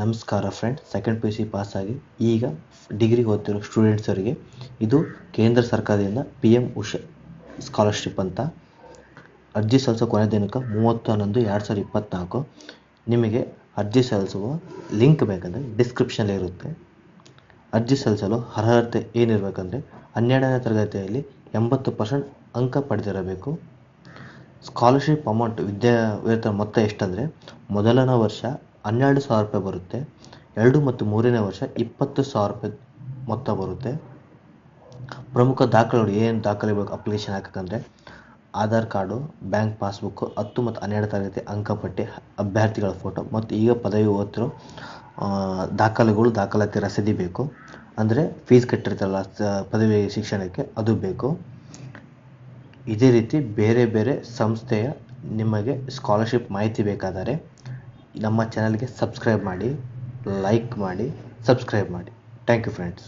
ನಮಸ್ಕಾರ friend second P U C ಪಾಸಾಗಿ ಈಗ ಡಿಗ್ರಿಗೆ ಓದ್ತಿರೋ ಸ್ಟೂಡೆಂಟ್ಸವರಿಗೆ ಇದು ಕೇಂದ್ರ ಸರ್ಕಾರದಿಂದ ಪಿ ಎಂ ಉಷ ಸ್ಕಾಲರ್ಶಿಪ್ ಅಂತ. ಅರ್ಜಿ ಸಲ್ಲಿಸೋ ಕೊನೆ ದಿನಾಂಕ ಮೂವತ್ತು ಹನ್ನೊಂದು ಎರಡು ಸಾವಿರದ ಇಪ್ಪತ್ತ್ನಾಲ್ಕು ನಿಮಗೆ ಅರ್ಜಿ ಸಲ್ಲಿಸುವ ಲಿಂಕ್ ಬೇಕಂದರೆ ಡಿಸ್ಕ್ರಿಪ್ಷನಲ್ಲಿ ಇರುತ್ತೆ. ಅರ್ಜಿ ಸಲ್ಲಿಸಲು ಅರ್ಹತೆ ಏನಿರಬೇಕಂದ್ರೆ ಹನ್ನೆರಡನೇ ತರಗತಿಯಲ್ಲಿ ಎಂಬತ್ತು ಪರ್ಸೆಂಟ್ ಅಂಕ ಪಡೆದಿರಬೇಕು. ಸ್ಕಾಲರ್ಶಿಪ್ ಅಮೌಂಟ್ ವಿದ್ಯಾವೇತನ ಮೊತ್ತ ಎಷ್ಟಂದರೆ ಮೊದಲನೇ ವರ್ಷ ಹನ್ನೆರಡು ಸಾವಿರ ರೂಪಾಯಿ ಬರುತ್ತೆ. ಎರಡು ಮತ್ತು ಮೂರನೇ ವರ್ಷ ಇಪ್ಪತ್ತು ಸಾವಿರ ರೂಪಾಯಿ ಮೊತ್ತ ಬರುತ್ತೆ. ಪ್ರಮುಖ ದಾಖಲೆಗಳು ಏನು ದಾಖಲೆ ಬೇಕು ಅಪ್ಲಿಕೇಶನ್ ಹಾಕಬೇಕಂದ್ರೆ ಆಧಾರ್ ಕಾರ್ಡು, ಬ್ಯಾಂಕ್ ಪಾಸ್ಬುಕ್ಕು ಹತ್ತು ಮತ್ತು ಹನ್ನೆರಡು ತರಗತಿ ಅಂಕಪಟ್ಟಿ, ಅಭ್ಯರ್ಥಿಗಳ ಫೋಟೋ ಮತ್ತು ಈಗ ಪದವಿ ಓದ್ತಿರೋ ದಾಖಲೆಗಳು ದಾಖಲಾತಿ ರಸೀದಿ ಬೇಕು. ಅಂದರೆ ಫೀಸ್ ಕಟ್ಟಿರ್ತಾರಲ್ಲ ಪದವಿ ಶಿಕ್ಷಣಕ್ಕೆ ಅದು ಬೇಕು. ಇದೇ ರೀತಿ ಬೇರೆ ಬೇರೆ ಸಂಸ್ಥೆಯ ನಿಮಗೆ ಸ್ಕಾಲರ್ಶಿಪ್ ಮಾಹಿತಿ ಬೇಕಾದರೆ ನಮ್ಮ ಚಾನಲ್ಗೆ ಸಬ್ಸ್ಕ್ರೈಬ್ ಮಾಡಿ ಲೈಕ್ ಮಾಡಿ ಸಬ್ಸ್ಕ್ರೈಬ್ ಮಾಡಿ. Thank you friends